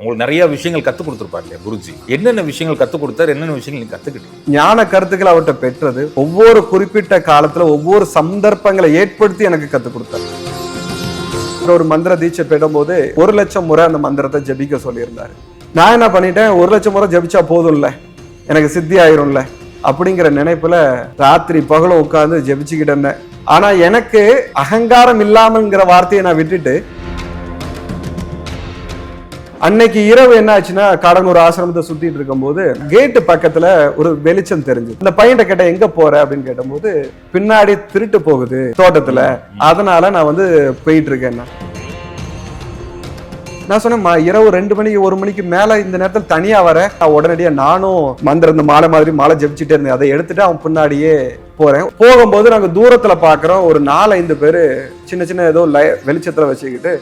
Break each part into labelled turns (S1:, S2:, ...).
S1: உங்களுக்கு நிறைய விஷயங்கள் கற்றுக் கொடுத்துருப்பார் இல்லையா குருஜி? என்னென்ன விஷயங்கள் கற்றுக் கொடுத்தாரு? என்னென்ன விஷயங்கள் நீங்கள் கற்றுக்கிட்டீங்க
S2: ஞான கருத்துக்களை அவர்கிட்ட பெற்றது ஒவ்வொரு குறிப்பிட்ட காலத்துல ஒவ்வொரு சந்தர்ப்பங்களை ஏற்படுத்தி எனக்கு கற்றுக் கொடுத்தார். ஒரு மந்திர தீட்சை பெறும்போது ஒரு லட்சம் முறை அந்த மந்திரத்தை ஜெபிக்க சொல்லியிருந்தாரு. நான் என்ன பண்ணிட்டேன்? ஒரு லட்சம் முறை ஜெபிச்சா போதும்ல? எனக்கு சித்தி ஆயிரும்ல? அப்படிங்கிற நினைப்புல ராத்திரி பகலும் உட்கார்ந்து ஜெபிச்சுக்கிட்டு இருந்தேன். ஆனா எனக்கு அகங்காரம் இல்லாமல்ங்கிற வார்த்தையை நான் விட்டுட்டு அன்னைக்கு இரவு என்ன ஆச்சுன்னா கடனூர் ஆசிரமத்தை சுத்திட்டு இருக்கும்போது கேட்டு பக்கத்துல ஒரு வெளிச்சம் தெரிஞ்சு இந்த பையன்கிட்ட கேட்ட எங்க போற? அப்படின்னு கேட்டபோது பின்னாடி திருட்டு போகுது தோட்டத்துல. அதனால நான் வந்து போயிட்டு இருக்கேன் நான் சொன்னேன் இரவு ரெண்டு மணிக்கு ஒரு மணிக்கு மேல இந்த நேரத்தில் தனியா வர. நான் உடனடியா நானும் மந்திரம் இந்த மாலை மாதிரி மாலை ஜெபிச்சுட்டே இருந்தேன். அதை எடுத்துட்டு அவன் பின்னாடியே போறேன். போகும்போது நாங்க தூரத்துல பாக்குறோம் ஒரு நாலு ஐந்து பேரு சின்ன சின்ன ஏதோ லை- வெளிச்சத்துல வச்சுக்கிட்டு.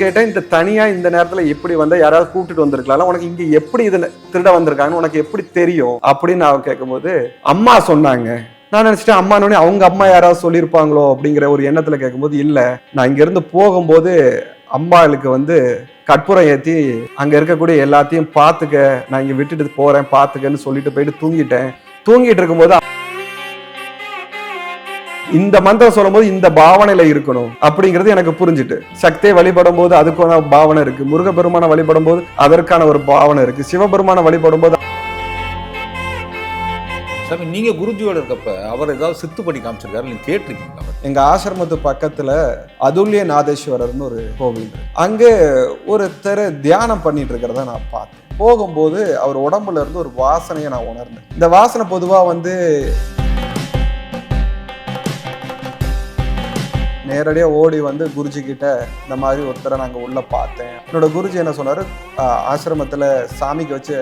S2: கேட்டேன் இந்த தனியாக இந்த நேரத்தில் எப்படி வந்தால் யாராவது கூப்பிட்டு வந்திருக்கலாம் உனக்கு இங்கே எப்படி இது திருட வந்திருக்காங்கன்னு உனக்கு எப்படி தெரியும்? அப்படின்னு அவன் கேட்கும்போது அம்மா சொன்னாங்க. நான் நினச்சிட்டேன் அம்மானோடனே அவங்க அம்மா யாராவது சொல்லியிருப்பாங்களோ? அப்படிங்கிற ஒரு எண்ணத்தில் கேட்கும்போது இல்லை. நான் இங்கேருந்து போகும்போது அம்மாளுக்கு வந்து கற்பூரம் ஏற்றி அங்கே இருக்கக்கூடிய எல்லாத்தையும் பார்த்துக்க நான் இங்கே விட்டுட்டு போகிறேன் பார்த்துக்கன்னு சொல்லிட்டு போயிட்டு தூங்கிட்டேன். தூங்கிட்டு இருக்கும்போது இந்த மந்திரம் சொல்லும்போது இந்த பாவனையில இருக்கணும் அப்படிங்கிறது எனக்கு புரிஞ்சுட்டு. சக்தியை வழிபடும் போது அதுக்கான பாவனை இருக்கு. முருகப்பெருமான வழிபடும் போது அதற்கான ஒரு பாவனை இருக்கு. சிவபெருமான வழிபடும் போது
S1: சாமி நீங்க குருஜியோட இருக்கப்ப அவர் ஏதாவது சித்து பண்ணி காமிச்சிருக்காரு நீங்க கேட்டிருக்கீங்களா?
S2: எங்க ஆசிரமத்து பக்கத்துல அதுல்ய நாதேஸ்வரர்னு ஒரு கோவில் இருக்கு. அங்க ஒருத்தர் தியானம் பண்ணிட்டு இருக்கிறத நான் பார்த்தேன். போகும்போது அவர் உடம்புல இருந்து ஒரு வாசனையை நான் உணர்ந்தேன். இந்த வாசனை பொதுவா வந்து நேரடியாக ஓடி வந்து குருஜி கிட்ட இந்த மாதிரி ஒருத்தரை நாங்கள் உள்ளே பார்த்தேன். என்னோட குருஜி என்ன சொன்னார்? ஆசிரமத்தில் சாமிக்கு வச்ச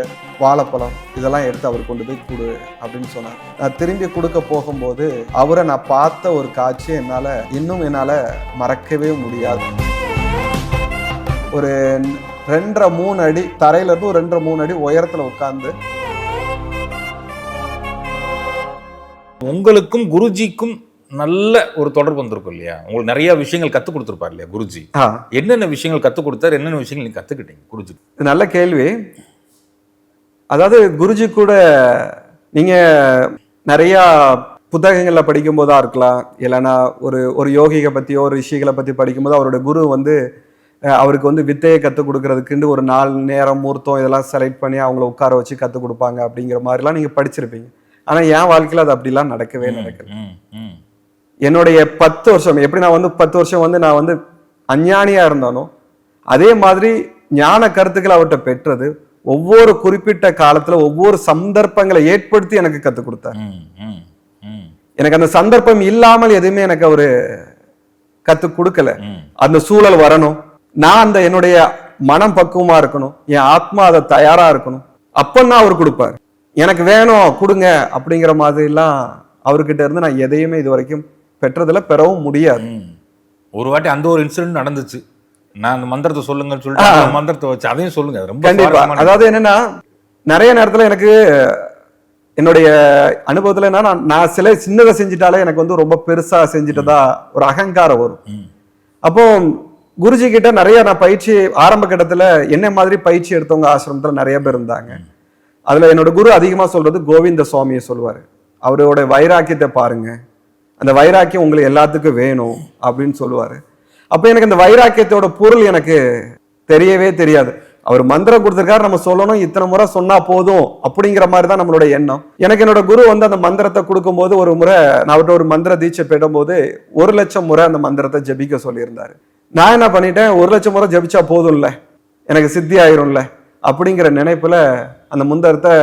S2: வாழைப்பழம் இதெல்லாம் எடுத்து அவர் கொண்டு போய் கொடு அப்படின்னு சொன்னார். நான் திரும்பி கொடுக்க போகும்போது அவரை நான் பார்த்த ஒரு காட்சி என்னால் இன்னும் என்னால் மறக்கவே முடியாது. ஒரு ரெண்டரை மூணு அடி தரையிலிருந்து ஒரு ரெண்டரை மூணு அடி உயரத்தில் உட்காந்து
S1: உங்களுக்கும் குருஜிக்கும் நல்ல ஒரு தொடர்பு வந்திருக்கும் இல்லையா? உங்களுக்கு நிறைய விஷயங்கள் கற்றுக் கொடுத்துருப்பார் இல்லையா குருஜி? என்னென்ன விஷயங்கள் கற்றுக் கொடுத்தாரு என்னென்ன விஷயங்கள் நீங்க கற்றுக்கிட்டீங்க குருஜி?
S2: இது நல்ல கேள்வி. அதாவது குருஜி கூட நீங்க நிறைய புத்தகங்கள்ல படிக்கும் போதா இருக்கலாம் இல்லைன்னா ஒரு ஒரு யோகிகளை பத்தியோ ஒரு ரிஷிகளை பத்தி படிக்கும்போது அவரோட குரு வந்து அவருக்கு வந்து வித்தையை கற்றுக் கொடுக்கறதுக்குண்டு ஒரு நாலு நேரம் முகூர்த்தம் இதெல்லாம் செலக்ட் பண்ணி அவங்கள உட்கார வச்சு கற்றுக் கொடுப்பாங்க அப்படிங்கிற மாதிரிலாம் நீங்க படிச்சிருப்பீங்க. ஆனா என் வாழ்க்கையில அது அப்படிலாம் நடக்கவே நடக்கல. என்னுடைய பத்து வருஷம் எப்படி நான் வந்து பத்து வருஷம் வந்து நான் வந்து அஞ்ஞானியா இருந்தானோ அதே மாதிரி ஞான கருத்துக்களை அவர்கிட்ட பெற்றது ஒவ்வொரு குறிப்பிட்ட காலத்துல ஒவ்வொரு சந்தர்ப்பங்களை ஏற்படுத்தி எனக்கு கற்றுக் கொடுத்தார். எனக்கு அந்த சந்தர்ப்பம் இல்லாமல் எதுவுமே எனக்கு அவரு கற்றுக் கொடுக்கல. அந்த சூழல் வரணும். நான் அந்த என்னுடைய மனம் பக்குவமா இருக்கணும். என் ஆத்மா அதை தயாரா இருக்கணும். அப்பன்னா அவர் கொடுப்பார். எனக்கு வேணும் கொடுங்க அப்படிங்கிற மாதிரிலாம் அவர்கிட்ட இருந்து நான் எதையுமே இது வரைக்கும் பெற்றதில்ல பெறவும் முடியாது.
S1: ஒரு வாட்டி அந்த ஒரு இன்சிடென்ட் நடந்துச்சு. நான் அந்த மந்திரத்தை சொல்லுங்கன்னு சொல்லிட்டு மந்திரத்தை வச்சு அதையும் சொல்லுங்க. ரொம்ப
S2: கண்டிப்பா. அதாவது என்னன்னா நிறைய நேரத்துல எனக்கு என்னுடைய அனுபவத்துல என்ன நான் சில சின்னதை செஞ்சுட்டாலே எனக்கு வந்து ரொம்ப பெருசா செஞ்சுட்டதா ஒரு அகங்காரம் வரும். அப்போ குருஜி கிட்ட நிறைய நான் பயிற்சி ஆரம்ப கட்டத்துல என்ன மாதிரி பயிற்சி எடுத்தவங்க ஆசிரமத்துல நிறைய பேர் இருந்தாங்க. அதுல என்னோட குரு அதிகமா சொல்றது கோவிந்த சுவாமியை சொல்லுவாரு. அவரோட வைராக்கியத்தை பாருங்க. அந்த வைராக்கியம் உங்களுக்கு எல்லாத்துக்கும் வேணும் அப்படின்னு சொல்லுவார். அப்போ எனக்கு அந்த வைராக்கியத்தோட பொருள் எனக்கு தெரியவே தெரியாது. அவர் மந்திரம் கொடுத்துருக்காரு நம்ம சொல்லணும் இத்தனை முறை சொன்னா போதும் அப்படிங்கிற மாதிரி தான் நம்மளோட எண்ணம். எனக்கு என்னோட குரு வந்து அந்த மந்திரத்தை கொடுக்கும்போது ஒரு முறை நான் அவர்கிட்ட ஒரு மந்திர தீட்சை போயிடும்போது ஒரு லட்சம் முறை அந்த மந்திரத்தை ஜெபிக்க சொல்லியிருந்தாரு. நான் என்ன பண்ணிட்டேன் ஒரு லட்சம் முறை ஜபிச்சா போதும்ல எனக்கு சித்தி ஆயிரும்ல அப்படிங்கிற நினைப்புல அந்த முந்தரத்தை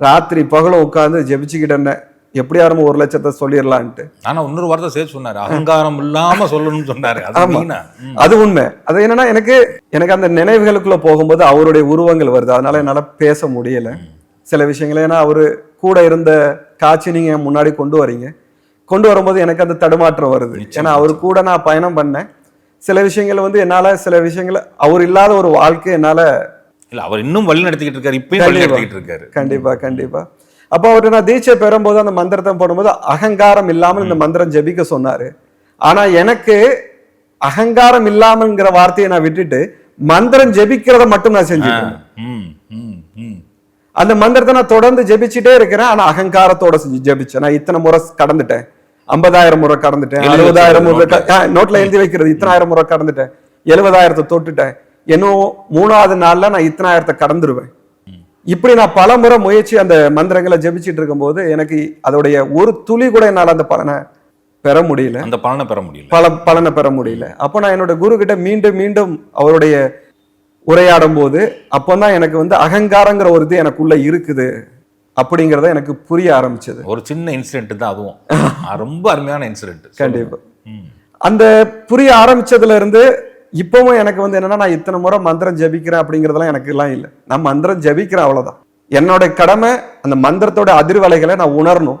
S2: ராத்திரி பகலும் உட்காந்து ஜெபிச்சுக்கிட்டு இருந்தேன். எப்படியாரும் ஒரு லட்சத்தை சொல்லிடலான்ட்டு
S1: ஆனா இன்னொரு வார்த்தை சேர்த்து சொன்னாரு. அகங்காரம் இல்லாம சொல்லணும்னு சொன்னாரு. அது
S2: உண்மை. அது என்னன்னா எனக்கு எனக்கு அந்த நினைவுகளுக்குள்ள போகும்போது அவருடைய உருவங்கள் வருது. அதனால என்னால பேச முடியல. சில விஷயங்கள் ஏன்னா அவரு கூட இருந்த காட்சி நீங்க முன்னாடி கொண்டு வரீங்க. கொண்டு வரும்போது எனக்கு அந்த தடுமாற்றம் வருது. ஏன்னா அவர் கூட நான் பயணம் பண்ணேன். சில விஷயங்கள் வந்து என்னால சில விஷயங்கள் அவர் இல்லாத ஒரு வாழ்க்கை என்னால
S1: இல்ல அவர் இன்னும் வழி நடத்திக்கிட்டு இருக்காரு. இப்பயும் வழி. நடத்திக்கிட்டு இருக்காரு.
S2: கண்டிப்பா கண்டிப்பா. அப்போ அவர்கிட்ட நான் தீட்சை பெறும்போது அந்த மந்திரத்தை போடும்போது அகங்காரம் இல்லாமல் இந்த மந்திரம் ஜெபிக்க சொன்னாரு. ஆனா எனக்கு அகங்காரம் இல்லாமல்ங்கிற வார்த்தையை நான் விட்டுட்டு மந்திரம் ஜெபிக்கிறத மட்டும் நான் செஞ்சுட்டு இருந்தேன்.
S1: ம் ம் ம்.
S2: அந்த மந்திரத்தை நான் தொடர்ந்து ஜெபிச்சுட்டே இருக்கிறேன். ஆனா அகங்காரத்தோட செஞ்சு ஜெபிச்சேன். நான் இத்தனை முறை கடந்துட்டேன். ஐம்பதாயிரம் முறை கடந்துட்டேன். அறுபதாயிரம் முறை நோட்ல எழுதி வைக்கிறது. இத்தனாயிரம் முறை கடந்துட்டேன். எழுபதாயிரத்தை தொட்டுட்டேன். இன்னும் மூணாவது நாள்ல நான் இத்தனாயிரத்தை கடந்துருவேன். இப்படி நான் பல முறை முயற்சி அந்த மந்திரங்களை ஜெபிச்சிட்டு இருக்கும்போது எனக்கு அதோடைய ஒரு துளி கூட என்னால அந்த பலனை பெற முடியல.
S1: அந்த பலனை பெற முடியல.
S2: பல பலனை பெற முடியல. அப்போ நான் என்னோட குரு கிட்ட மீண்டும் மீண்டும் அவருடைய உரையாடும் போது அப்போதான் எனக்கு வந்து அகங்காரங்கிற ஒரு இது எனக்குள்ள இருக்குது அப்படிங்கறத எனக்கு புரிய ஆரம்பிச்சது.
S1: ஒரு சின்ன இன்சிடென்ட் தான் அதுவும். ரொம்ப அருமையான இன்சிடென்ட்
S2: கண்டிப்பா.
S1: ம்.
S2: அந்த புரிய ஆரம்பிச்சதுல இருந்து இப்பவும் எனக்கு வந்து என்னன்னா நான் இத்தனை முறை மந்திரம் ஜெபிக்கிறேன் அப்படிங்கறதெல்லாம் எனக்கு எல்லாம் இல்லை. நான் மந்திரம் ஜெபிக்கிறேன் அவ்வளவுதான். என்னோட கடமை அந்த மந்திரத்தோட அதிர்வலைகளை நான் உணரணும்.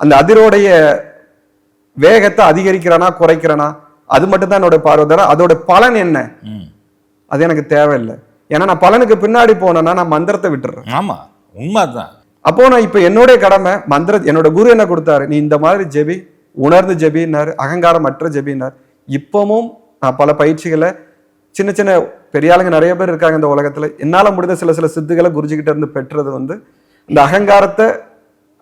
S2: அந்த அதிரோடைய வேகத்தை அதிகரிக்கிறேனா குறைக்கிறேனா அது மட்டும் தான் என்னோட பார்வை அதோட பலன் என்ன? அது எனக்கு தேவையில்லை. ஏன்னா நான் பலனுக்கு பின்னாடி போனேன்னா நான் மந்திரத்தை விட்டுறேன்.
S1: ஆமா உண்மை அதுதான்
S2: அப்போ நான் இப்ப என்னுடைய கடமை மந்திர என்னோட குரு என்ன கொடுத்தாரு? நீ இந்த மாதிரி ஜெபி உணர்ந்து ஜெபின்னாரு அகங்காரமற்ற ஜெபின்னார். இப்பவும் நான் பல பயிற்சிகளை சின்ன சின்ன பெரிய ஆளுங்க நிறைய பேர் இருக்காங்க இந்த உலகத்துல. என்னால முடிந்த சில சில சித்துக்களை குருஜி கிட்ட இருந்து பெற்றது வந்து இந்த அகங்காரத்தை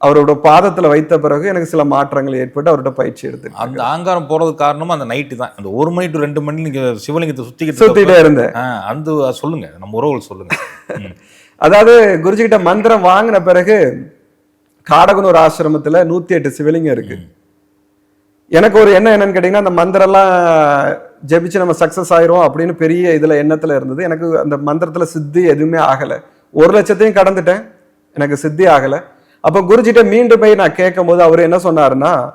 S2: அவரோட பாதத்துல வைத்த பிறகு எனக்கு சில மாற்றங்கள் ஏற்பட்டு அவரோட பயிற்சி எடுத்து
S1: அந்த ஆங்காரம் போறதுக்கு காரணமும் அந்த நைட்டு தான். அந்த ஒரு மணி டு ரெண்டு மணி நீங்க சிவலிங்கத்தை சுத்திக்கிட்டு
S2: சுத்திட்டே இருந்தேன்.
S1: அந்த சொல்லுங்க. நம்ம உறவுகள் சொல்லுங்க.
S2: அதாவது குருஜி கிட்ட மந்திரம் வாங்கின பிறகு காடகனூர் ஆசிரமத்துல நூத்தி எட்டு சிவலிங்கம் இருக்கு. எனக்கு ஒரு எண்ணம் என்னன்னு கேட்டீங்கன்னா அந்த மந்திரம்லாம் ஜெபிச்சு நம்ம சக்ஸஸ் ஆயிரும் அப்படின்னு பெரிய இதுல எண்ணத்துல இருந்தது. எனக்கு அந்த மந்திரத்துல சித்தி எதுவுமே ஆகல. ஒரு லட்சத்தையும் கடந்துட்டேன். எனக்கு சித்தி ஆகல. அப்ப குருஜிட்ட மீண்டும் போய் நான் கேட்கும் போது அவர் என்ன சொன்னாருன்னா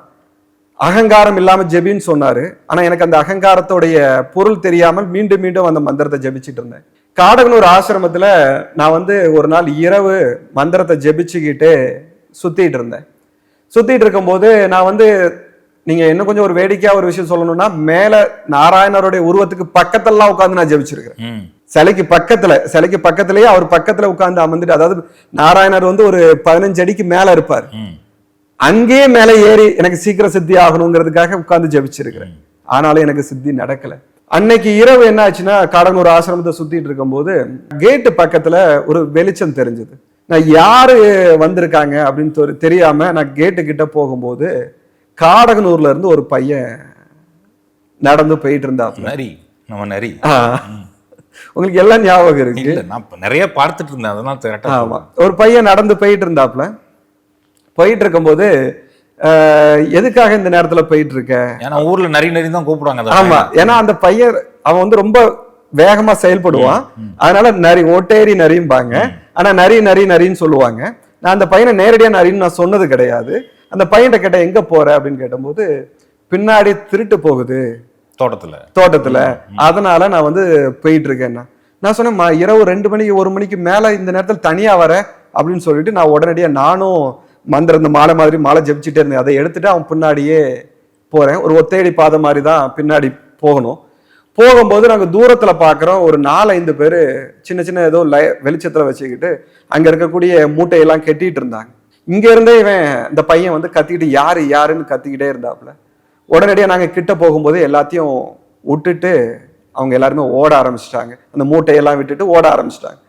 S2: அகங்காரம் இல்லாம ஜெபின்னு சொன்னாரு. ஆனா எனக்கு அந்த அகங்காரத்தோடைய பொருள் தெரியாமல் மீண்டும் மீண்டும் அந்த மந்திரத்தை ஜெபிச்சுட்டு இருந்தேன். காடகனூர் ஆசிரமத்தில் நான் வந்து ஒரு நாள் இரவு மந்திரத்தை ஜெபிச்சுக்கிட்டு சுத்திட்டு இருந்தேன். சுத்திட்டு இருக்கும்போது நான் வந்து நீங்க இன்னும் கொஞ்சம் ஒரு வேடிக்கையா ஒரு விஷயம் சொல்லணும்னா மேல நாராயணருடைய உருவத்துக்கு பக்கத்தெல்லாம் உட்கார்ந்து நான் ஜெபிச்சிருக்கிறேன். சிலைக்கு பக்கத்துல சிலைக்கு பக்கத்திலேயே அவர் பக்கத்துல உட்கார்ந்து அமர்ந்துட்டு அதாவது நாராயணர் வந்து ஒரு பதினஞ்சு அடிக்கு மேல இருப்பார். அங்கேயே மேல ஏறி எனக்கு சீக்கிரம் சித்தி ஆகணுங்கிறதுக்காக உட்கார்ந்து ஜெபிச்சிருக்கிறேன். ஆனாலும் எனக்கு சித்தி நடக்கல. அன்னைக்கு இரவு என்ன ஆச்சுன்னா கடனூர் ஆசிரமத்தை சுத்திட்டு இருக்கும்போது கேட்டு பக்கத்துல ஒரு வெளிச்சம் தெரிஞ்சது. நான் யாரு வந்திருக்காங்க அப்படின்னு தெரி- தெரியாம நான் கேட்டு கிட்ட போகும்போது காடகனூர்ல இருந்து ஒரு பையன் நடந்து போயிட்டு இருந்தாப்ல
S1: நரி நம்ம நரி.
S2: உங்களுக்கு எல்லாம் ஞாபகம் இருக்கு?
S1: நான் நிறைய பார்த்துட்டு இருந்தேன் அதெல்லாம்
S2: ஒரு பையன் நடந்து போயிட்டு இருந்தாப்ல போயிட்டு இருக்கும்போது எதுக்காக இந்த நேரத்துல போயிட்டு இருக்க
S1: ஏன்னா ஊர்ல நரி நரி தான் கூப்பிடுவாங்க
S2: ஆமா. ஏன்னா அந்த பையன் அவன் வந்து ரொம்ப வேகமா செயல்படுவான். அதனால நரி ஓட்டேரி நரிம்பாங்க. ஆனா நரி நரி நரின்னு சொல்லுவாங்க. நான் அந்த பையனை நேரடியா நரின்னு நான் சொன்னது கிடையாது. அந்த பையன்கிட்ட கேட்ட எங்க போற? அப்படின்னு கேட்டபோது பின்னாடி திருட்டு போகுது.
S1: தோட்டத்துல.
S2: தோட்டத்துல. அதனால நான் வந்து போயிட்டு இருக்கேன்னா நான் சொன்னேன் "மா, இரவு ரெண்டு மணிக்கு ஒரு மணிக்கு மேல இந்த நேரத்துல தனியா வர அப்படின்னு சொல்லிட்டு நான் உடனடியா நானும் மந்திரம் இந்த மாலை மாதிரி மாலை ஜெபிச்சுட்டே இருந்தேன். அதை எடுத்துட்டு அவன் பின்னாடியே போறேன். ஒரு ஒத்தையடி பாதை மாதிரி தான் பின்னாடி போகணும். போகும்போது நாங்க தூரத்துல பாக்குறோம். ஒரு நாலஞ்சு பேர் சின்ன சின்ன ஏதோ லை வெளிச்சத்துல வச்சுக்கிட்டு அங்க இருக்கக்கூடிய மூட்டையெல்லாம் கெட்டிட்டு இருந்தாங்க. இங்க இருந்தே இவன் இந்த பையன் வந்து கத்திக்கிட்டு யாரு யாருன்னு கத்திக்கிட்டே இருந்தாப்புல. உடனடியாக நாங்கள் கிட்ட போகும்போது எல்லாத்தையும் விட்டுட்டு அவங்க எல்லாருமே ஓட ஆரம்பிச்சிட்டாங்க. அந்த மூட்டையெல்லாம் விட்டுட்டு ஓட ஆரம்பிச்சிட்டாங்க.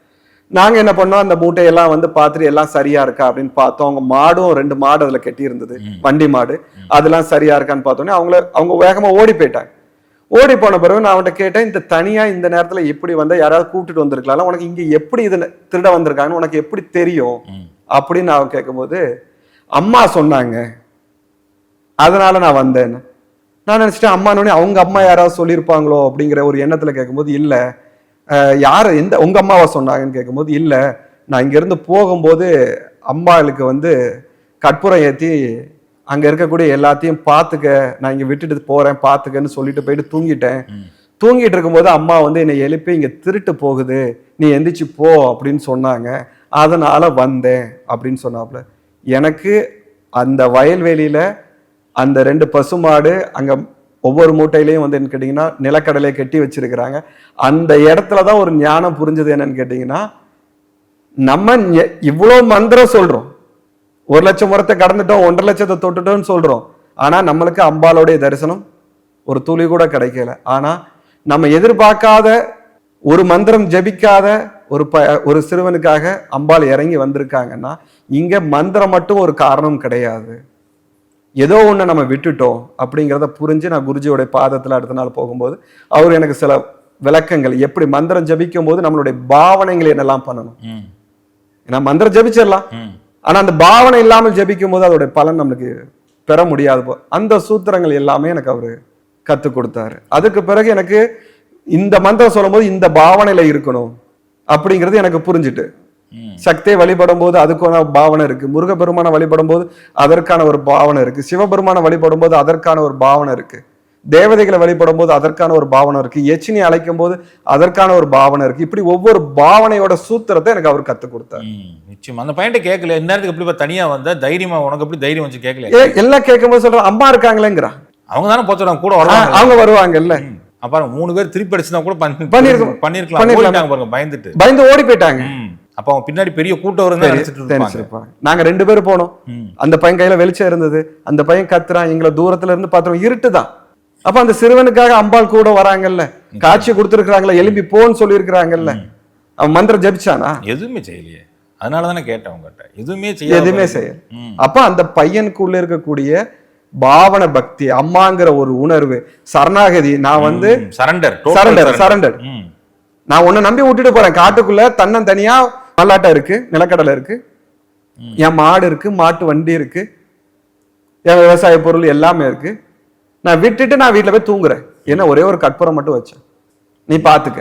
S2: நாங்கள் என்ன பண்ணோம்? அந்த மூட்டையெல்லாம் வந்து பார்த்துட்டு எல்லாம் சரியா இருக்கா அப்படின்னு பார்த்தோம். அவங்க மாடும் ரெண்டு மாடு அதில் கட்டி இருந்தது வண்டி மாடு. அதெல்லாம் சரியா இருக்கான்னு பார்த்தோன்னே அவங்கள அவங்க வேகமா ஓடி போயிட்டாங்க. ஓடி போன பிறகு நான் அவன்கிட்ட கேட்டேன் இந்த தனியா இந்த நேரத்துல எப்படி வந்தா யாராவது கூப்பிட்டுட்டு வந்திருக்கலாம் உனக்கு இங்க எப்படி இது திருட வந்திருக்காங்கன்னு உனக்கு எப்படி தெரியும். அப்படின்னு அவன் கேட்கும்போது அம்மா சொன்னாங்க. அதனால நான் வந்தேன். நான் நினைச்சிட்டேன் அம்மானோடனே அவங்க அம்மா யாராவது சொல்லியிருப்பாங்களோ? அப்படிங்கிற ஒரு எண்ணத்துல கேட்கும்போது இல்ல. யாரு எந்த உங்க அம்மாவா சொன்னாங்கன்னு கேட்கும்போது இல்ல. நான் இங்க இருந்து போகும்போது அம்மாளுக்கு வந்து கற்பூரம் ஏத்தி அங்க இருக்கக்கூடிய எல்லாத்தையும் பார்த்துக்க நான் இங்க விட்டுட்டு போறேன் பார்த்துக்கன்னு சொல்லிட்டு போயிட்டு தூங்கிட்டேன். தூங்கிட்டு இருக்கும்போது அம்மா வந்து என்னை எழுப்பி இங்க திருட்டு போகுது. நீ எந்திரிச்சு போ. அப்படின்னு சொன்னாங்க. அதனால் வந்தேன் அப்படின்னு சொன்னாப்புல. எனக்கு அந்த வயல்வெளியில் அந்த ரெண்டு பசுமாடு அங்கே ஒவ்வொரு மூட்டையிலையும் வந்து என்ன கேட்டீங்கன்னா நிலக்கடலையை கட்டி வச்சிருக்கிறாங்க. அந்த இடத்துல தான் ஒரு ஞானம் புரிஞ்சது என்னன்னு கேட்டிங்கன்னா நம்ம இவ்வளோ மந்திரம் சொல்கிறோம் ஒரு லட்சம் முறத்தை கடந்துட்டோம் ஒன்றரை லட்சத்தை தொட்டுட்டோம்னு சொல்கிறோம் ஆனால் நம்மளுக்கு அம்பாலோடைய தரிசனம் ஒரு துளி கூட கிடைக்கல. ஆனால் நம்ம எதிர்பார்க்காத ஒரு மந்திரம் ஜெபிக்காத ஒரு ப ஒரு சிறுவனுக்காக அம்பாள் இறங்கி வந்திருக்காங்கன்னா இங்க மந்திரம் மட்டும் ஒரு காரணம் கிடையாது. ஏதோ ஒண்ணு நம்ம விட்டுட்டோம் அப்படிங்கிறத புரிஞ்சு நான் குருஜியோட பாதத்துல அடுத்த நாள் போகும்போது அவர் எனக்கு சில விளக்கங்கள் எப்படி மந்திரம் ஜபிக்கும் போது நம்மளுடைய பாவனைகள் என்னெல்லாம் பண்ணணும். ஏன்னா மந்திரம் ஜபிச்சிடலாம்.
S1: ம்.
S2: ஆனா அந்த பாவனை இல்லாமல் ஜெபிக்கும் போது அதோட பலன் நம்மளுக்கு பெற முடியாது போ. அந்த சூத்திரங்கள் எல்லாமே எனக்கு அவரு கத்து கொடுத்தாரு. அதுக்கு பிறகு எனக்கு இந்த மந்திரம் சொல்லும்போது இந்த பாவனையில இருக்கணும். அப்படிங்கிறது எனக்கு புரிஞ்சுட்டு. சக்தியை வழிபடும் போது அதுக்கான பாவனை இருக்கு. முருகப்பெருமானை வழிபடும் போது அதற்கான ஒரு பாவனை இருக்கு. சிவபெருமானை வழிபடும் போது அதற்கான ஒரு பாவனை இருக்கு. தேவதைகளை வழிபடும் போது அதற்கான ஒரு பாவனை இருக்கு. எச்சினி அழைக்கும் போது அதற்கான ஒரு பாவனை இருக்கு. இப்படி ஒவ்வொரு பாவனையோட சூத்திரத்தை எனக்கு அவர் கத்து கொடுத்தாரு.
S1: நிச்சயமா. அந்த பையன்ட்ட கேட்கல. இந்நேரத்துக்கு எப்படி இப்ப தனியா வந்த? தைரியமா உனக்கு எப்படி தைரியம் வச்சு கேட்கல.
S2: எல்லாம் கேட்கும்போது சொல்றேன் அம்மா இருக்காங்களேங்கிறான்.
S1: அவங்க தானே போச்சுறாங்க கூட
S2: ஆ,
S1: வருவாங்க
S2: அவங்க வருவாங்கல்ல.
S1: அப்புறம் மூணு பேர் திருப்பி அடிச்சுனா கூட
S2: பண்ணிருக்கலாம்.
S1: பண்ணிருக்கலாம். பாருங்க பயந்துட்டு.
S2: பயந்து ஓடி போயிட்டாங்க.
S1: அப்ப அவங்க பின்னாடி பெரிய கூட்டம்
S2: தெரிஞ்சிருப்பாங்க. நாங்க ரெண்டு பேரும் போனோம். அந்த பையன் கையில வெளிச்சம் இருந்தது. அந்த பையன் கத்துறான். எங்களை தூரத்துல இருந்து பாத்துறோம் இருட்டுதான் அப்ப அந்த சிறுவனுக்காக அம்பாள் கூட வராங்கல்ல. காட்சி கொடுத்துருக்காங்கல்ல எலும்பி போன்னு சொல்லி அவன் மந்திரம் ஜபிச்சானா?
S1: எதுவுமே செய்யலையே. அதனால தானே கேட்டேன் உங்ககிட்ட எதுவுமே செய்ய
S2: எதுவுமே செய்யல. அப்ப அந்த பையனுக்குள்ள இருக்கக்கூடிய பாவன பக்தி அம்மாங்கிற ஒரு உணர்வு சரணாகதி நான் வந்து
S1: சரண்டர்
S2: சரண்டர் சரண்டர் நான் உன்னை நம்பி விட்டுட்டு போறேன். காட்டுக்குள்ள தன்னன் தனியா மல்லாட்டை இருக்கு நிலக்கடலை இருக்கு என் மாடு இருக்கு மாட்டு வண்டி இருக்கு என் விவசாய பொருள் எல்லாமே இருக்கு. நான் விட்டுட்டு நான் வீட்டுல போய் தூங்குறேன். என்ன ஒரே ஒரு கற்பூரம் மட்டும் வச்சேன் நீ பாத்துக்க.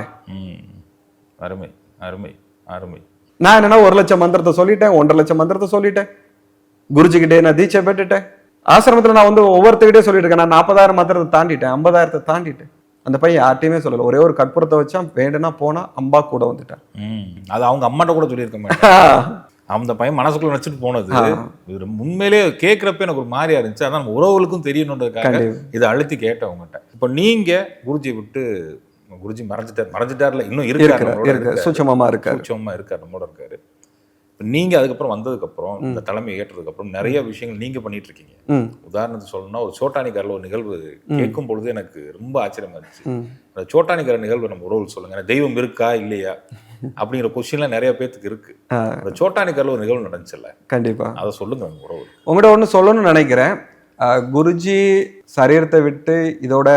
S1: அருமை அருமை அருமை.
S2: நான் என்னன்னா ஒரு லட்சம் மந்திரத்தை சொல்லிட்டேன் ஒன்றரை லட்சம் மந்திரத்தை சொல்லிட்டேன். குருஜி கிட்டே நான் தீட்சை பெற்றுட்டேன். ஆசிரமத்துல நான் வந்து ஒவ்வொருத்தர்கிட்டே சொல்லிட்டு இருக்கேன் நான் நாற்பதாயிரம் மந்திரத்தை தாண்டிட்டேன். ஐம்பதாயிரத்தை தாண்டிட்டேன். அந்த பையன் யார்ட்டையுமே சொல்லல. ஒரே ஒரு கற்பூரத்தை வச்சான் வேண்டுனா போனா அம்பா கூட வந்துட்டான்.
S1: அது அவங்க அம்மாட்ட கூட சொல்லியிருக்க மாட்டேன். அந்த பையன் மனசுக்குள்ள நினைச்சிட்டு போனது இது உண்மையிலேயே கேட்கறப்ப எனக்கு ஒரு மாதிரியா இருந்துச்சு. அதான் நம்ம உறவுகளுக்கும் தெரியணுன்றதுக்காக. இதை அழுத்தி கேட்டேன் உங்ககிட்ட இப்போ நீங்க குருஜியை விட்டு குருஜி மறைஞ்சிட்டார். மறைஞ்சிட்டார்ல. இன்னும் இருக்காரு.
S2: சூட்சமமா இருக்காரு.
S1: சூட்சமா இருக்காரு. நம்மளோட இருக்காரு. இப்ப நீங்க அதுக்கப்புறம் வந்ததுக்கு அப்புறம் இந்த தலைமை ஏற்றதுக்கு அப்புறம் நிறைய விஷயங்கள் நீங்க பண்ணிட்டு இருக்கீங்க உதாரணத்துக்கு சொல்லணும்னா ஒரு சோட்டானிக்காரில் ஒரு நிகழ்வு கேட்கும் பொழுது எனக்கு ரொம்ப ஆச்சரியமா இருந்துச்சு. அந்த சோட்டானிக்கார நிகழ்வு நம்ம உறவு சொல்லுங்க தெய்வம் இருக்கா இல்லையா? அப்படிங்கிற கொஸ்டின்லாம் நிறைய பேத்துக்கு இருக்கு. அந்த சோட்டானிக்காரில் ஒரு நிகழ்வு நடந்துச்சுல்ல?
S2: கண்டிப்பா.
S1: அதை சொல்லுங்க உங்க உறவு
S2: உங்கள்கிட்ட ஒன்று சொல்லணும்னு நினைக்கிறேன். குருஜி சரீரத்தை விட்டு இதோட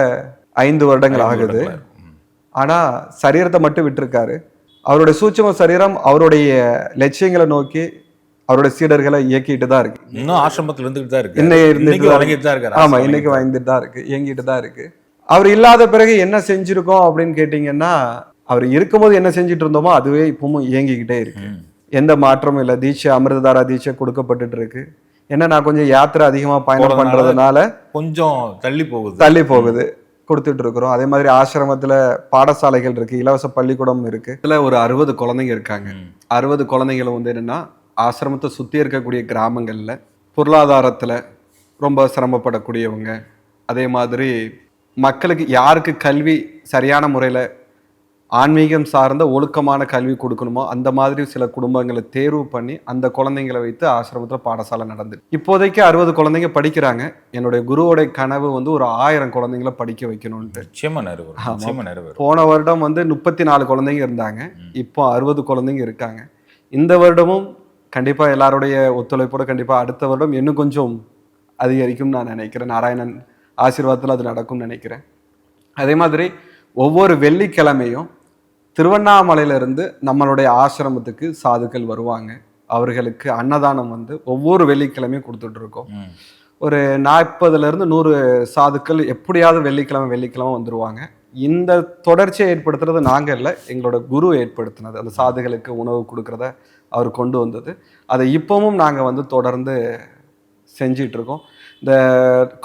S2: ஐந்து வருடங்கள் ஆகுது.
S1: ம்.
S2: ஆனா சரீரத்தை மட்டும் விட்டிருக்காரு. அவருடைய சூட்சும சரீரம் அவருடைய லட்சியங்களை நோக்கி அவருடைய சீடர்களை இயக்கிட்டு தான் இருக்கு.
S1: இன்னும் ஆசிரமத்துல இருந்துகிட்டு தான் இருக்கு. இன்னைக்கு வழங்கிட்டு தான் இருக்காரு
S2: ஆமா இன்னைக்கு வாங்கிட்டு தான் இருக்கு. இயங்கிட்டு தான் இருக்கு. அவர் இல்லாத பிறகு என்ன செஞ்சிருக்கோம் அப்படின்னு கேட்டீங்கன்னா அவர் இருக்கும்போது என்ன செஞ்சுட்டு இருந்தோமோ அதுவே இப்பவும் இயங்கிக்கிட்டே இருக்கு. எந்த மாற்றமும் இல்லை. தீட்சை அமிர்ததாரா தீட்சை கொடுக்கப்பட்டுட்டு இருக்கு. ஏன்னா நான் கொஞ்சம் யாத்திரை அதிகமா பயணம் பண்றதுனால
S1: கொஞ்சம் தள்ளி போகுது.
S2: தள்ளி போகுது. கொடுத்துட்டு இருக்கிறோம் அதே மாதிரி ஆசிரமத்துல பாடசாலைகள் இருக்கு இலவச பள்ளிக்கூடம் இருக்கு. இதுல ஒரு அறுபது குழந்தைங்க இருக்காங்க. அறுபது குழந்தைங்களும் வந்து என்னன்னா ஆசிரமத்தை சுத்தி இருக்கக்கூடிய கிராமங்கள்ல பொருளாதாரத்துல ரொம்ப சிரமப்படக்கூடியவங்க. அதே மாதிரி மக்களுக்கு யாருக்கு கல்வி சரியான முறையில ஆன்மீகம் சார்ந்த ஒழுக்கமான கல்வி கொடுக்கணுமோ அந்த மாதிரி சில குடும்பங்களை தேர்வு பண்ணி அந்த குழந்தைங்களை வைத்து ஆசிரமத்தில் பாடசாலை நடந்துட்டு இப்போதைக்கு அறுபது குழந்தைங்க படிக்கிறாங்க. என்னுடைய குருவோட கனவு வந்து ஒரு ஆயிரம் குழந்தைங்களை படிக்க வைக்கணும்ட்டு போன வருடம் வந்து முப்பத்தி நாலு குழந்தைங்க இருந்தாங்க. இப்போ அறுபது குழந்தைங்க இருக்காங்க. இந்த வருடமும் கண்டிப்பா எல்லாருடைய ஒத்துழைப்போட கண்டிப்பா அடுத்த வருடம் இன்னும் கொஞ்சம் அதிகரிக்கும் நான் நினைக்கிறேன். நாராயணன் ஆசீர்வாதத்தில் அது நடக்கும்னு நினைக்கிறேன். அதே மாதிரி ஒவ்வொரு வெள்ளிக்கிழமையும் திருவண்ணாமலையில இருந்து நம்மளுடைய ஆசிரமத்துக்கு சாதுக்கள் வருவாங்க. அவர்களுக்கு அன்னதானம் வந்து ஒவ்வொரு வெள்ளிக்கிழமையும் கொடுத்துட்டு இருக்கோம்.
S1: ம்.
S2: ஒரு நாற்பதுல இருந்து நூறு சாதுக்கள் எப்படியாவது வெள்ளிக்கிழமை வெள்ளிக்கிழமை வந்துருவாங்க. இந்த தொடர்ச்சியை ஏற்படுத்துறது நாங்க இல்லை எங்களோட குரு ஏற்படுத்தினது. அந்த சாதுகளுக்கு உணவு கொடுக்கறத அவர் கொண்டு வந்தது. அதை இப்பவும் நாங்க வந்து தொடர்ந்து செஞ்சிட்டு இருக்கோம். இந்த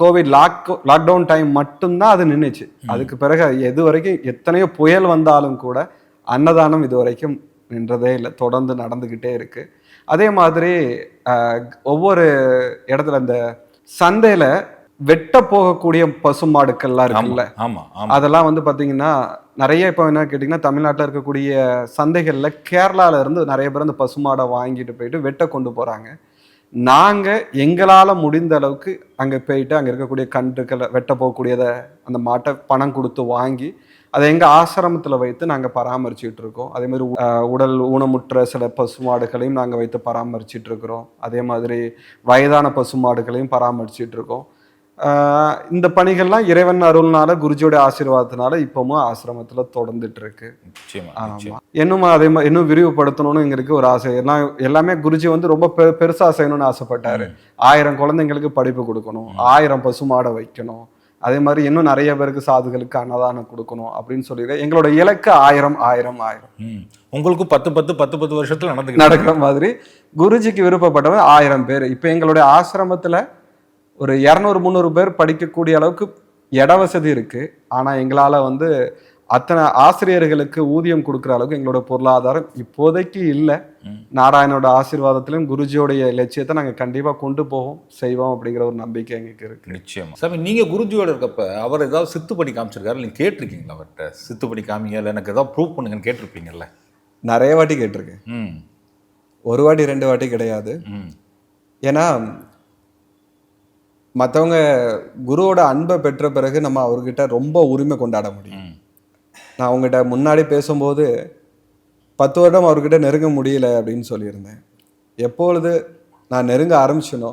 S2: கோவிட் லாக் லாக்டவுன் டைம் மட்டும்தான் அது நின்றுச்சு அதுக்கு பிறகு எது வரைக்கும் எத்தனையோ புயல் வந்தாலும் கூட அன்னதானம் இது வரைக்கும் நின்றதே இல்லை. தொடர்ந்து நடந்துக்கிட்டே இருக்கு. அதே மாதிரி ஒவ்வொரு இடத்துல இந்த சந்தையில வெட்ட போகக்கூடிய பசுமாடுக்கள்லாம் இருக்குல்ல. அதெல்லாம் வந்து பாத்தீங்கன்னா நிறைய இப்போ என்ன கேட்டிங்கன்னா தமிழ்நாட்டில் இருக்கக்கூடிய சந்தைகளில் கேரளால இருந்து நிறைய பேர் அந்த பசுமாடை வாங்கிட்டு போயிட்டு வெட்ட கொண்டு போறாங்க. நாங்கள் எங்களால் முடிந்த அளவுக்கு அங்கே போயிட்டு அங்கே இருக்கக்கூடிய கன்றுக்களை வெட்ட போகக்கூடியதை அந்த மாட்டை பணம் கொடுத்து வாங்கி அதை எங்கள் ஆசிரமத்தில் வைத்து நாங்கள் பராமரிச்சுட்டு இருக்கோம். அதே மாதிரி உடல் ஊனமுற்ற சில பசுமாடுகளையும் நாங்கள் வைத்து பராமரிச்சிட்டு இருக்கிறோம். அதே மாதிரி வயதான பசுமாடுகளையும் பராமரிச்சிட்டு இருக்கோம். இந்த பணிகள்லாம் இறைவன் அருள்னால குருஜியோட ஆசீர்வாதத்தினால இப்பவும் ஆசிரமத்துல தொடர்ந்துட்டு இருக்கு இன்னும் அதே மாதிரி இன்னும் விரிவுபடுத்தணும்னு எங்களுக்கு ஒரு ஆசை. எல்லாம் எல்லாமே குருஜி வந்து ரொம்ப பெ பெருசா செய்யணும்னு ஆசைப்பட்டாரு. ஆயிரம் குழந்தைங்களுக்கு படிப்பு கொடுக்கணும். ஆயிரம் பசுமாடை வைக்கணும். அதே மாதிரி இன்னும் நிறைய பேருக்கு சாதுகளுக்கு அன்னதானம் கொடுக்கணும் அப்படின்னு சொல்லி எங்களோட இலக்கு ஆயிரம் ஆயிரம் ஆயிரம்.
S1: ம். உங்களுக்கு பத்து பத்து பத்து பத்து வருஷத்துல நடந்துக்கிட்டு
S2: நடக்கிற மாதிரி குருஜிக்கு விருப்பப்பட்டவன் ஆயிரம் பேர். இப்போ எங்களுடைய ஆசிரமத்துல ஒரு இரநூறு முந்நூறு பேர் படிக்கக்கூடிய அளவுக்கு இட வசதி இருக்கு. ஆனா எங்களால வந்து அத்தனை ஆசிரியர்களுக்கு ஊதியம் கொடுக்குற அளவுக்கு எங்களோட பொருளாதாரம் இப்போதைக்கு இல்லை. நாராயணோட ஆசீர்வாதத்திலும் குருஜியோடைய லட்சியத்தை நாங்க கண்டிப்பா கொண்டு போவோம் செய்வோம் அப்படிங்கிற ஒரு நம்பிக்கை எங்களுக்கு இருக்கு.
S1: நிச்சயமா. சாமி நீங்க குருஜியோட இருக்கப்ப அவர் ஏதாவது சித்து பண்ணி காமிச்சிருக்காரு? நீங்க கேட்டிருக்கீங்களா அவர்கிட்ட? சித்து பண்ணி காமிங்க இல்லை எனக்கு ஏதாவது ப்ரூவ் பண்ணுங்கன்னு கேட்டிருப்பீங்கல்ல?
S2: நிறைய வாட்டி கேட்டிருக்கேன். ஒரு வாட்டி ரெண்டு வாட்டி கிடையாது. ஏன்னா மற்றவங்க குருவோட அன்பை பெற்ற பிறகு நம்ம அவர்கிட்ட ரொம்ப உரிமை கொண்டாட முடியும். நான் அவங்ககிட்ட முன்னாடி பேசும்போது பத்து வருடம் அவர்கிட்ட நெருங்க முடியல அப்படின்னு சொல்லியிருந்தேன். எப்பொழுது நான் நெருங்க ஆரம்பிச்சனோ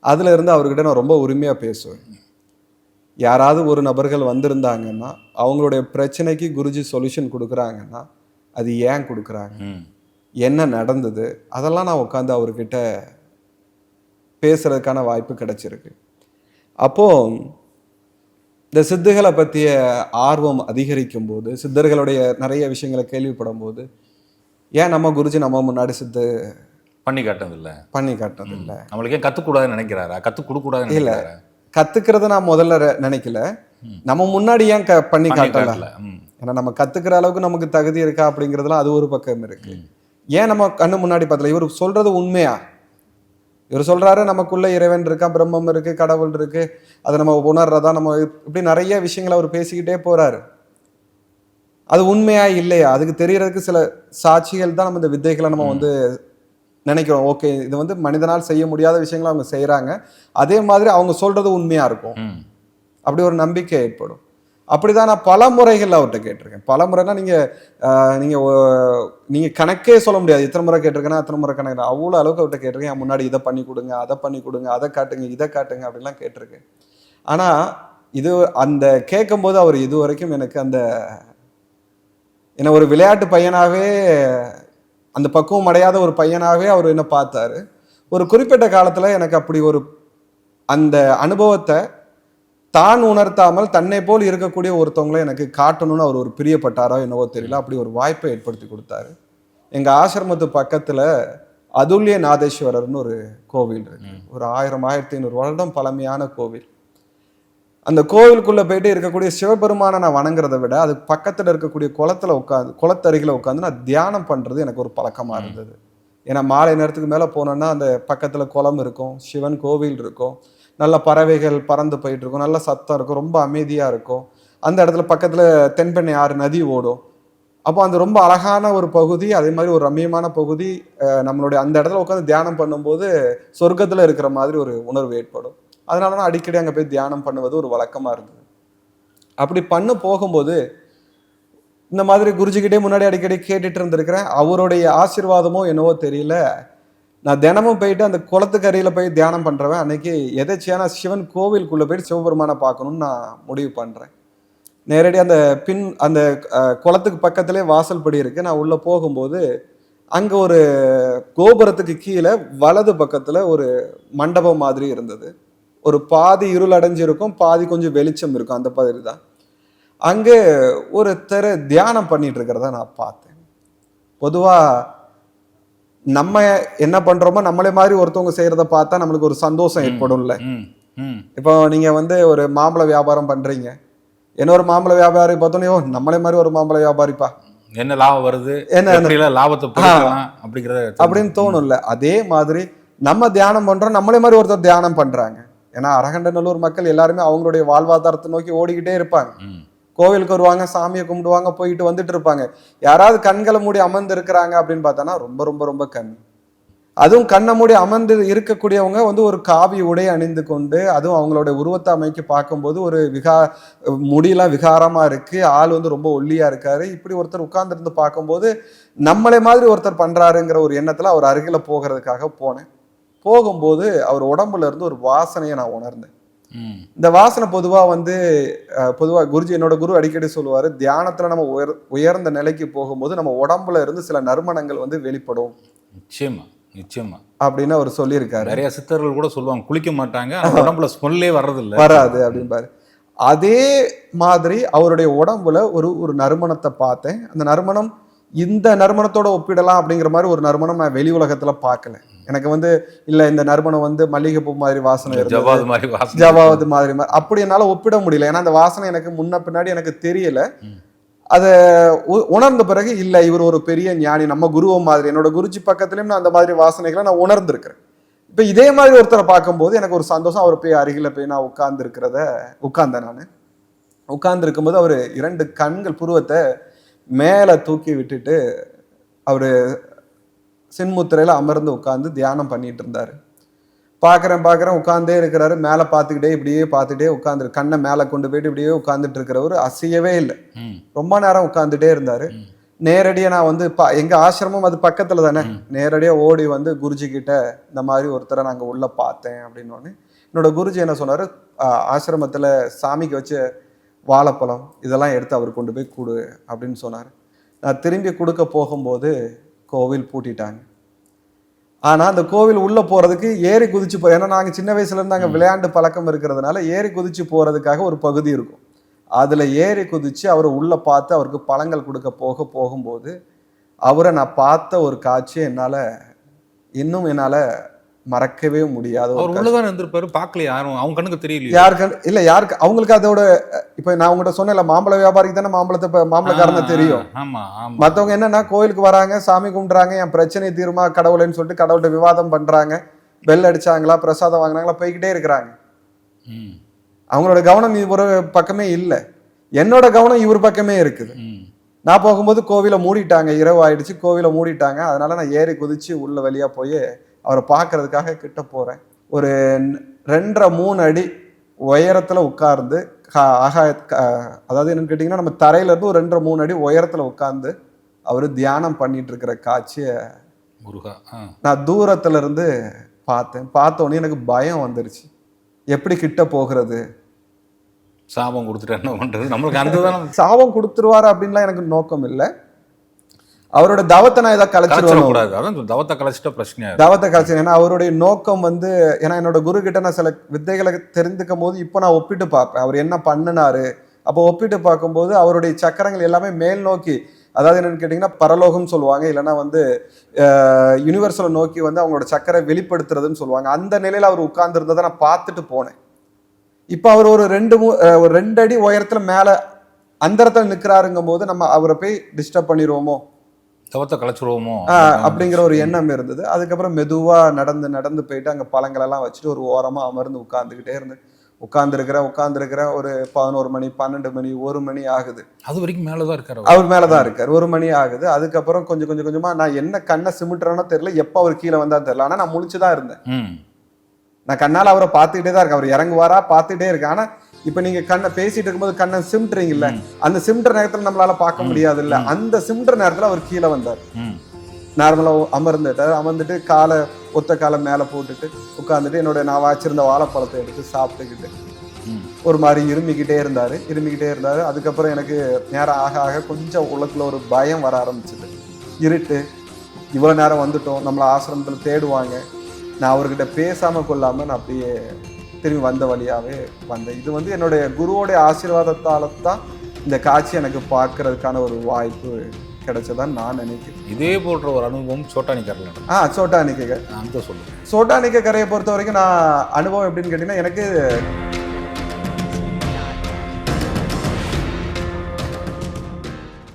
S2: அதுல இருந்து அவர்கிட்ட நான் ரொம்ப உரிமையாக பேசுவேன். யாராவது ஒரு நபர்கள் வந்திருந்தாங்கன்னா அவங்களுடைய பிரச்சனைக்கு குருஜி சொல்யூஷன் கொடுக்குறாங்கன்னா அது ஏன் கொடுக்குறாங்க? என்ன நடந்தது? அதெல்லாம் நான் உட்காந்து அவர்கிட்ட பேசுறதுக்கான வாய்ப்பு கிடைச்சிருக்கு. அப்போ இந்த சித்துகளை பற்றிய ஆர்வம் அதிகரிக்கும் போது சித்தர்களுடைய நிறைய விஷயங்களை கேள்விப்படும் போது ஏன் நம்ம குருஜி நம்ம முன்னாடி சித்து
S1: பண்ணி காட்டதில்ல
S2: பண்ணி காட்டுறதில்ல
S1: நம்மளுக்கு ஏன் கற்றுக்கூடாதுன்னு நினைக்கிறாரா? கற்றுக் கொடுக்கூடாதுன்னு
S2: இல்ல. கத்துக்கிறத நான் முதல்ல நினைக்கல. நம்ம முன்னாடி ஏன் க பண்ணி காட்டல? ஏன்னா நம்ம கத்துக்கிற அளவுக்கு நமக்கு தகுதி இருக்கா அப்படிங்கிறதுலாம் அது ஒரு பக்கம் இருக்கு. ஏன் நம்ம கண்ணு முன்னாடி பார்த்தல இவர் சொல்றது உண்மையா? இவர் சொல்றாரு நமக்குள்ள இறைவன் இருக்கா பிரம்மம் இருக்கு கடவுள் இருக்கு அதை நம்ம உணர்றதா நம்ம இப்படி நிறைய விஷயங்களை அவர் பேசிக்கிட்டே போறாரு. அது உண்மையா இல்லையா? அதுக்கு தெரியறதுக்கு சில சாட்சிகள் தான் நம்ம இந்த வித்தைகளை நம்ம வந்து நினைக்கிறோம். ஓகே இது வந்து மனிதனால் செய்ய முடியாத விஷயங்களை அவங்க செய்றாங்க. அதே மாதிரி அவங்க சொல்றது உண்மையா இருக்கும். அப்படி ஒரு நம்பிக்கை ஏற்படும். அப்படிதான் நான் பல முறைகள் அவர்கிட்ட கேட்டிருக்கேன். பல முறைனா நீங்கள் நீங்கள் நீங்கள் கணக்கே சொல்ல முடியாது. இத்தனை முறை கேட்டிருக்கேன்னா அத்தனை முறை கணக்கு அவ்வளோ அளவுக்கு அவர்கிட்ட கேட்டிருக்கேன். என் முன்னாடி இதை பண்ணி கொடுங்க அதை பண்ணி கொடுங்க அதை காட்டுங்க இதை காட்டுங்க அப்படிலாம் கேட்டிருக்கேன். ஆனால் இது அந்த கேட்கும்போது அவர் இது வரைக்கும் எனக்கு அந்த என்னை ஒரு விளையாட்டு பையனாகவே அந்த பக்குவம் அடையாத ஒரு பையனாகவே அவர் என்ன பார்த்தாரு. ஒரு குறிப்பிட்ட காலத்தில் எனக்கு அப்படி ஒரு அந்த அனுபவத்தை தான் உணர்த்தாமல் தன்னை போல் இருக்கக்கூடிய ஒருத்தவங்களை எனக்கு காட்டணும்னு அவர் ஒரு பிரியப்பட்டாரோ என்னவோ தெரியல. அப்படி ஒரு வாய்ப்பை ஏற்படுத்தி கொடுத்தாரு. எங்க ஆசிரமத்து பக்கத்துல அதுல்ய நாதேஸ்வரர்னு ஒரு கோவில் இருக்கு. ஒரு ஆயிரம் ஆயிரத்தி ஐநூறு வருடம் பழமையான கோவில். அந்த கோவிலுக்குள்ள போயிட்டு இருக்கக்கூடிய சிவபெருமானை நான் வணங்குறதை விட அது பக்கத்துல இருக்கக்கூடிய குளத்துல உட்காந்து குளத்தருகில உட்காந்து நான் தியானம் பண்றது எனக்கு ஒரு பழக்கமா இருந்தது. ஏன்னா மாலை நேரத்துக்கு மேல போனோம்னா அந்த பக்கத்துல குளம் இருக்கும் சிவன் கோவில் இருக்கும். நல்ல பறவைகள் பறந்து போயிட்டு இருக்கும் நல்ல சத்தம் இருக்கும் ரொம்ப அமைதியாக இருக்கும். அந்த இடத்துல பக்கத்தில் தென்பெண்ணை ஆறு நதி ஓடும். அப்போ அந்த ரொம்ப அழகான ஒரு பகுதி அதே மாதிரி ஒரு ரம்மியமான பகுதி நம்மளுடைய அந்த இடத்துல உட்காந்து தியானம் பண்ணும்போது சொர்க்கத்தில் இருக்கிற மாதிரி ஒரு உணர்வு ஏற்படும். அதனால நான் அடிக்கடி அங்கே போய் தியானம் பண்ணுவது ஒரு வழக்கமாக இருந்தது. அப்படி பண்ண போகும்போது இந்த மாதிரி குருஜிக்கிட்டே முன்னாடி அடிக்கடி கேட்டுட்டு இருந்திருக்கிறேன். அவருடைய ஆசீர்வாதமோ என்னவோ தெரியல. நான் தினமும் போயிட்டு அந்த குளத்துக்கரையில் போய் தியானம் பண்ணுறவன் அன்னைக்கு எதேச்சியான சிவன் கோவிலுக்குள்ளே போயிட்டு சிவபெருமானை பார்க்கணும்னு நான் முடிவு பண்ணுறேன் நேரடி அந்த பின் அந்த குளத்துக்கு பக்கத்திலே வாசல் படி இருக்குது நான் உள்ளே போகும்போது அங்கே ஒரு கோபுரத்துக்கு கீழே வலது பக்கத்தில் ஒரு மண்டபம் மாதிரி இருந்தது. ஒரு பாதி இருள் அடைஞ்சிருக்கும் பாதி கொஞ்சம் வெளிச்சம் இருக்கும் அந்த மாதிரி தான். அங்கே ஒரு தியானம் பண்ணிட்டு இருக்கிறத நான் பார்த்தேன். பொதுவாக நம்ம என்ன பண்றோமோ நம்மளே மாதிரி ஒருத்தவங்க செய்யறத பார்த்தா நம்மளுக்கு ஒரு சந்தோஷம் ஏற்படும்ல. இப்போ நீங்க வந்து ஒரு மாம்பழ வியாபாரம் பண்றீங்க. இன்னொரு மாம்பழ வியாபாரி பார்த்தோன்னே நம்மளே மாதிரி ஒரு மாம்பழ வியாபாரிப்பா.
S1: என்ன லாபம் வருது?
S2: என்ன
S1: லாபத்தை அப்படிங்கிறத
S2: அப்படின்னு தோணும்ல. அதே மாதிரி நம்ம தியானம் பண்றோம் நம்மளே மாதிரி ஒருத்தர் தியானம் பண்றாங்க. ஏன்னா அரகண்டநல்லூர் மக்கள் எல்லாருமே அவங்களுடைய வாழ்வாதாரத்தை நோக்கி ஓடிக்கிட்டே இருப்பாங்க. கோவிலுக்கு வருவாங்க சாமியை கும்பிடுவாங்க போயிட்டு வந்துட்டு இருப்பாங்க. யாராவது கண்களை மூடி அமர்ந்து இருக்கிறாங்க அப்படின்னு பார்த்தோன்னா ரொம்ப ரொம்ப ரொம்ப கம்மி அதுவும் கண்ணை மூடி அமர்ந்து இருக்கக்கூடியவங்க வந்து ஒரு காவி உடை அணிந்து கொண்டு அதுவும் அவங்களோட உருவத்தை அமைக்க பார்க்கும்போது ஒரு விகா முடியெல்லாம் விகாரமாக இருக்குது ஆள் வந்து ரொம்ப ஒல்லியாக இருக்காரு. இப்படி ஒருத்தர் உட்கார்ந்துருந்து பார்க்கும்போது நம்மளே மாதிரி ஒருத்தர் பண்ணுறாருங்கிற ஒரு எண்ணத்தில் அவர் அருகில் போகிறதுக்காக போனேன். போகும்போது அவர் உடம்புல இருந்து ஒரு வாசனையை நான் உணர்ந்தேன். இந்த வாசனை பொதுவா வந்து அஹ், பொதுவா குருஜி என்னோட குரு அடிக்கடி சொல்லுவாரு தியானத்துல நம்ம உயர் உயர்ந்த நிலைக்கு போகும்போது நம்ம உடம்புல இருந்து சில நறுமணங்கள் வந்து வெளிப்படும்.
S1: நிச்சயமா நிச்சயமா.
S2: அப்படின்னு அவர் சொல்லியிருக்காரு.
S1: நிறைய சித்தர்கள் கூட சொல்லுவாங்க குளிக்க மாட்டாங்க உடம்புல ஸ்மெல்லே வர்றதில்ல.
S2: வராது அப்படின்பாரு அதே மாதிரி அவருடைய உடம்புல ஒரு ஒரு நறுமணத்தை பார்த்தேன். அந்த நறுமணம் இந்த நறுமணத்தோட ஒப்பிடலாம் அப்படிங்கிற மாதிரி ஒரு நறுமணம் நான் வெளி உலகத்துல பார்க்கல. எனக்கு வந்து இல்ல இந்த நறுமணம் வந்து மல்லிகைப்பூ மாதிரி வாசனை
S1: ஜவாது மாதிரி வாசனை
S2: ஜவாவது மாதிரி அப்படி என்னால ஒப்பிட முடியல. ஏன்னா அந்த வாசனை எனக்கு முன்ன பின்னாடி எனக்கு தெரியல. அதை உணர்ந்த பிறகு இல்ல இவர் ஒரு பெரிய ஞானி நம்ம குருவ மாதிரி என்னோட குருஜி பக்கத்துலயும் நான் அந்த மாதிரி வாசனைகளை நான் உணர்ந்திருக்கிறேன். இப்ப இதே மாதிரி ஒருத்தரை பார்க்கும்போது எனக்கு ஒரு சந்தோஷம். அவர் போய் அருகில போய் நான் உட்கார்ந்து இருக்கிறத உட்கார்ந்தேன் நான். உட்கார்ந்து இருக்கும்போது அவர் இரண்டு கண்கள் புருவத்தை மேலே தூக்கி விட்டுட்டு அவர் சின்முத்திரையில அமர்ந்து உட்கார்ந்து தியானம் பண்ணிட்டு இருந்தாரு. பார்க்குறேன் பார்க்குறேன் உட்கார்ந்தே இருக்கிறாரு. மேலே பார்த்துக்கிட்டே இப்படியே பார்த்துட்டே உட்காந்து கண்ணை மேலே கொண்டு போயிட்டு இப்படியே உட்காந்துட்டு இருக்கிறவர் அசையவே இல்லை. ரொம்ப நேரம் உட்காந்துட்டே இருந்தாரு. நேரடியாக நான் வந்து பா எங்க ஆசிரமம் அது பக்கத்துல தானே? நேரடியாக ஓடி வந்து குருஜி கிட்ட இந்த மாதிரி ஒருத்தரை நாங்க உள்ள பார்த்தேன் அப்படின்னு என்னோட குருஜி என்ன சொன்னாரு? "ஆ, ஆசிரமத்துல சாமிக்கு வச்ச வாழைப்பழம் இதெல்லாம் எடுத்து அவர் கொண்டு போய் கொடு அப்படின்னு சொன்னார். நான் திரும்பி கொடுக்க போகும்போது கோவில் பூட்டிட்டாங்க. ஆனா அந்த கோவில் உள்ள போறதுக்கு ஏறி குதிச்சு போ ஏன்னா நாங்க சின்ன வயசுல இருந்து அங்க விளையாண்டு பழக்கம் இருக்கிறதுனால ஏறி குதிச்சு போறதுக்காக ஒரு பகுதி இருக்கும். அதுல ஏறி குதிச்சு அவரை உள்ள பார்த்து அவருக்கு பழங்கள் கொடுக்க போக போகும்போது அவரை நான் பார்த்த ஒரு காட்சி என்னால இன்னும் என்னால மறக்கவே முடியாத ஒரு
S1: அவர் உள்ளதான் இருந்திருப்பாரு? பார்க்கல யாரும். அவங்க கண்ணுக்கு தெரியலையே.
S2: யாருக்கு இல்ல யாருக்கு அவங்களுக்கு அதோட இப்ப நான் உங்கள்கிட்ட சொன்னேன்ல மாம்பழ வியாபாரிக்கு தானே மாம்பழத்தை மாம்பழக்காரனை தெரியும். மத்தவங்க என்னன்னா கோயிலுக்கு வராங்க சாமி கும்பிடுறாங்க என் பிரச்சனை தீருமா கடவுளைன்னு சொல்லிட்டு கடவுள்கிட்ட விவாதம் பண்றாங்க. பெல் அடிச்சாங்களா பிரசாதம் வாங்கினாங்களா போய்கிட்டே இருக்கிறாங்க. அவங்களோட கவனம் இவர் பக்கமே இல்லை. என்னோட கவனம் இவர் பக்கமே இருக்குது. நான் போகும்போது கோவிலை மூடிட்டாங்க இரவு ஆயிடுச்சு கோவிலை மூடிட்டாங்க. அதனால நான் ஏறி குதிச்சு உள்ள வழியா போய் அவரை பார்க்கறதுக்காக கிட்ட போறேன். ஒரு ரெண்டரை மூணு அடி உயரத்துல உட்கார்ந்து ஆகாய அதாவது என்னன்னு கேட்டிங்கன்னா நம்ம தரையில இருந்து ஒரு ரெண்டரை மூணு அடி உயரத்துல உட்கார்ந்து அவர் தியானம் பண்ணிட்டு இருக்கிற காட்சியை
S1: முருகா
S2: நான் தூரத்துல இருந்து பார்த்தேன். பார்த்த உடனே எனக்கு பயம் வந்துருச்சு. எப்படி கிட்ட போகிறது?
S1: சாபம் கொடுத்துட்டு என்ன பண்றது? நம்மளுக்கு அந்த தானே.
S2: சாபம் கொடுத்துருவாரு அப்படின்லாம் எனக்கு நோக்கம் இல்லை. அவரோட தவத்தை நான் ஏதாவது
S1: கலைச்சிடக்கூடாது. அதான். தவத்தை கலைச்சிட்டா இருக்கும்.
S2: தவத்தை கலைச்சிருவேன் ஏன்னா அவருடைய நோக்கம் வந்து ஏன்னா என்னோட குரு கிட்ட நான் சில வித்தைகளை தெரிந்துக்கும் போது இப்போ நான் ஒப்பிட்டு பார்ப்பேன். அவர் என்ன பண்ணினாரு? அப்போ ஒப்பிட்டு பார்க்கும்போது அவருடைய சக்கரங்கள் எல்லாமே மேல் நோக்கி அதாவது என்னன்னு கேட்டிங்கன்னா பரலோகம் சொல்லுவாங்க. இல்லைன்னா வந்து யூனிவர்சலை நோக்கி வந்து அவங்களோட சக்கரை வெளிப்படுத்துறதுன்னு சொல்லுவாங்க. அந்த நிலையில அவர் உட்கார்ந்துருந்ததை நான் பார்த்துட்டு போனேன். இப்போ அவர் ஒரு ரெண்டு ஒரு ரெண்டு அடி உயரத்துல மேல அந்தரத்தில் நிற்கிறாருங்கும் போது நம்ம அவரை போய் டிஸ்டர்ப் பண்ணிடுவோமோ?
S1: தவத்தை கலைச்சிருவோமோ?
S2: அப்படிங்கிற ஒரு எண்ணம் இருந்தது. அதுக்கப்புறம் மெதுவா நடந்து நடந்து போயிட்டு அங்க பழங்களெல்லாம் வச்சுட்டு ஒரு ஓரமா அமர்ந்து உட்கார்ந்துக்கிட்டே இருந்தேன். உட்கார்ந்துருக்கிறேன் உட்கார்ந்துருக்கிறேன் ஒரு பதினோரு மணி பன்னெண்டு மணி ஒரு மணி ஆகுது.
S1: அது வரைக்கும் மேலதான் இருக்காரு அவர்.
S2: அவர் மேலதான் இருக்கார். ஒரு மணி ஆகுது. அதுக்கப்புறம் கொஞ்சம் கொஞ்சம் கொஞ்சமா நான் என்ன கண்ணை சிமிட்டுறேனோ தெரியல. எப்போ அவர் கீழே வந்தா தெரியல. ஆனா நான் முழிச்சுதான் இருந்தேன்.
S1: ம்.
S2: நான் கண்ணால அவரை பார்த்துக்கிட்டே தான் இருக்கேன். அவர் இறங்குவாரா? பார்த்துட்டே இருக்கேன். ஆனா இப்ப நீங்க கண்ணை பேசிட்டு இருக்கும்போது கண்ணை சிமிட்டுறீங்கல்ல அந்த சிமிட்டுற நேரத்துல நம்மளால பார்க்க முடியாது இல்ல அந்த சிமிட்டுற நேரத்துல அவர் கீழே வந்தார். நார்மலா அமர்ந்துட்டார் அமர்ந்துட்டு காலை ஒத்த காலை மேல போட்டுட்டு உட்காந்துட்டு என்னோட நான் வச்சிருந்த வாழைப்பழத்தை எடுத்து சாப்பிட்டுக்கிட்டு ஒரு மாதிரி இருமிக்கிட்டே இருந்தாரு. இருமிக்கிட்டே இருந்தாரு. அதுக்கப்புறம் எனக்கு நேரம் ஆக ஆக கொஞ்சம் உள்ளத்துல ஒரு பயம் வர ஆரம்பிச்சது. இருட்டு. இவ்வளவு நேரம் வந்துட்டோம். நம்மள ஆசிரமத்துல தேடுவாங்க. நான் அவர்கிட்ட பேசாம கொள்ளாம நான் அப்படியே திரும்பி வந்த வழியாவே வந்தேன். இது வந்து என்னுடைய குருவோடைய ஆசீர்வாதத்தால தான் இந்த காட்சி எனக்கு பார்க்கறதுக்கான ஒரு வாய்ப்பு கிடைச்சதான்னு நான் நினைக்கிறேன்.
S1: இதே போன்ற ஒரு அனுபவம் சோட்டானிக்கரில் நடந்தது.
S2: ஆ சோட்டா நிக்கைகள்
S1: அந்த சொல்லுங்க
S2: சோட்டானிக்க கரையை பொறுத்த வரைக்கும் நான் அனுபவம் எப்படின்னு கேட்டிங்கன்னா எனக்கு